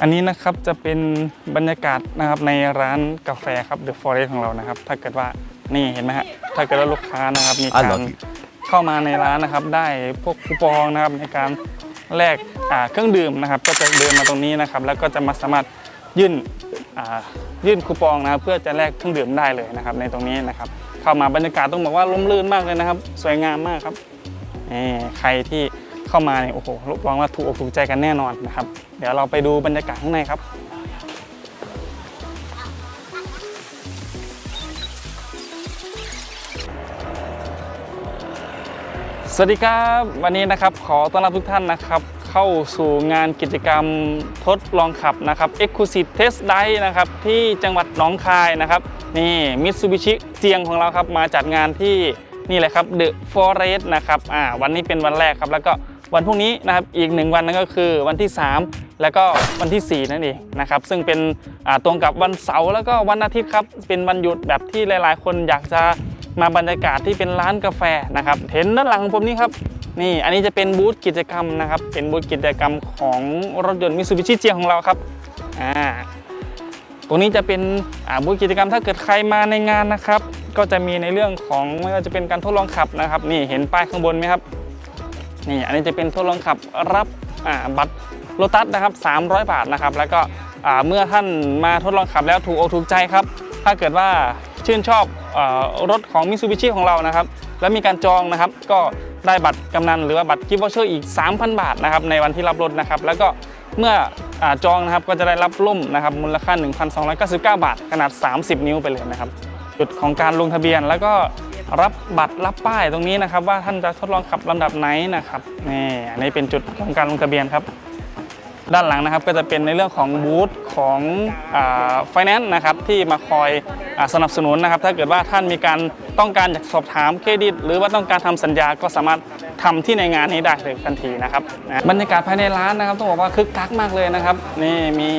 อันนี้นะครับจะเป็นบรรยากาศนะครับในร้านกาแฟครับ The Forest ของเรานะครับ ถ้าเกิดว่านี่เห็นไหมฮะถ้าเกิดว่าลูกค้านะครับมีอะกาเหรรอเข้ามาในร้านนะครับ ได้พวกคูปองนะครับในการแลกอ่าเครื่องดื่มนะครับ ก็จะเดินมาตรงนี้นะครับ แล้วก็จะมาสามารถยื่นอ่ายื่นคูปองนะครับเพื่อจะแลกเครื่องดื่มได้เลยนะครับ ในตรงนี้นะครับ เข้ามาบรรยากาศต้องบอกว่าร่มรื่นมากเลยนะครับ สวยงามมากครับนี่ใครที่ เข้ามาเนี่ยโอ้โหรับรองว่าถูกอกถูกใจกันแน่นอนนะครับ เดี๋ยวเราไปดูบรรยากาศข้างในครับสวัสดีครับวันนี้นะครับขอต้อนรับทุกท่านนะครับ เข้าสู่งานกิจกรรมทดลองขับนะครับ Exclusive Test Drive นะครับที่จังหวัดหนองคายนะครับนี่มิตซูบิชิเจียงของเราครับมาจัดงานที่ นี่เลยครับ The Forest นะครับอ่าวันนี้เป็นวันแรกครับ แล้วก็วันพรุ่งนี้นะครับอีกหนึ่งวันนั่นก็คือวันที่ 3 แล้วก็วันที่ 4 นั่นเองนะครับซึ่งเป็นอ่าตรงกับวันเสาร์แล้วก็วันอาทิตย์ครับ เป็นวันหยุดแบบที่หลาย ๆ คนอยากจะมาบรรยากาศที่เป็นร้านกาแฟนะครับเห็นด้านหลังของผมนี่ครับนี่อันนี้จะเป็นบูธกิจกรรมนะครับเป็นบูธกิจกรรมของรถยนต์มิ t ซูบิชิเจียของเราครับอ่า ตรงนี้จะเป็นบูธกิจกรรมถ้าเกิดใครมาในงานนะครับ ก็จะมีในเรื่องของไม่ว่าจะเป็นการทดลองขับนะครับ นี่เห็นป้ายข้างบนไหมครับนี่อันนี้จะเป็นทดลองขับรับบัตรโลตัสนะครับ 300 บาทนะครับ แล้วก็เมื่อท่านมาทดลองขับแล้วถูกอกถูกใจครับ ถ้าเกิดว่าชื่นชอบอรถของมิ t ซูบิชิของเรานะครับ แล้วมีการจองนะครับ ก็ได้บัตรกำนันหรือว่าบัตรกิฟต์วอเชอร์อีก 3,000 บาทนะครับในวันที่รับรถนะครับ แล้วก็เมื่อ จองนะครับก็จะได้รับร่มนะครับมูลค่า 1,299 บาท ขนาด 30 นิ้วไปเลยนะครับ จุดของการลงทะเบียนแล้วก็รับบัตรรับป้ายตรงนี้นะครับ ว่าท่านจะทดลองขับลำดับไหนนะครับนี่อันนี้เป็นจุดของการลงทะเบียนครับ ด้านหลังนะครับก็จะเป็นในเรื่องของบูธของไฟแนนซ์นะครับที่มาคอยอสนับสนุนนะครับ ถ้าเกิดว่าท่านมีการต้องการอยากสอบถามเครดิต หรือว่าต้องการทำสัญญาก็สามารถ ทำที่ในงานนี้ได้เลยทันทีนะครับบรรยากาศภายในร้านนะครับต้องบอกว่าคึกคักมากเลยนะครับนี่มี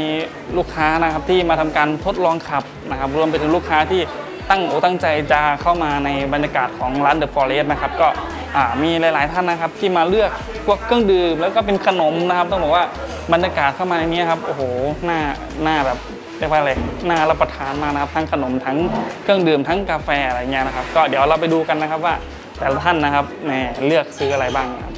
ลูกค้านะครับที่มาทำการทดลองขับนะครับรวมไปถึงลูกค้าที่ตั้งอตั้งใจจะเข้ามาในบรรยากาศของร้าน The Forest นะครับก็อ่ามีหลาย ๆ ท่านนะครับที่มาเลือกพวกเครื่องดื่มแล้วก็เป็นขนมนะครับต้องบอกว่าบรรยากาศเข้ามาในนี้ครับโอ้โหหน้าหน้าแบบเรียกว่าอะไรน่ารับประทานมากนะครับทั้งขนมทั้งเครื่องดื่มทั้งกาแฟอะไรเงี้ยนะครับ ก็เดี๋ยวเราไปดูกันนะครับว่า แต่ละท่านนะครับแหน่เลือกซื้ออะไรบ้างครับ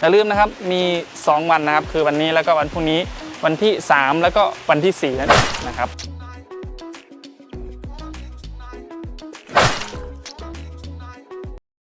อย่าลืมนะครับมี 2 วันนะครับ คือวันนี้แล้วก็วันพรุ่งนี้วันที่ 3 แล้วก็วันที่4นั่นเองนะครับ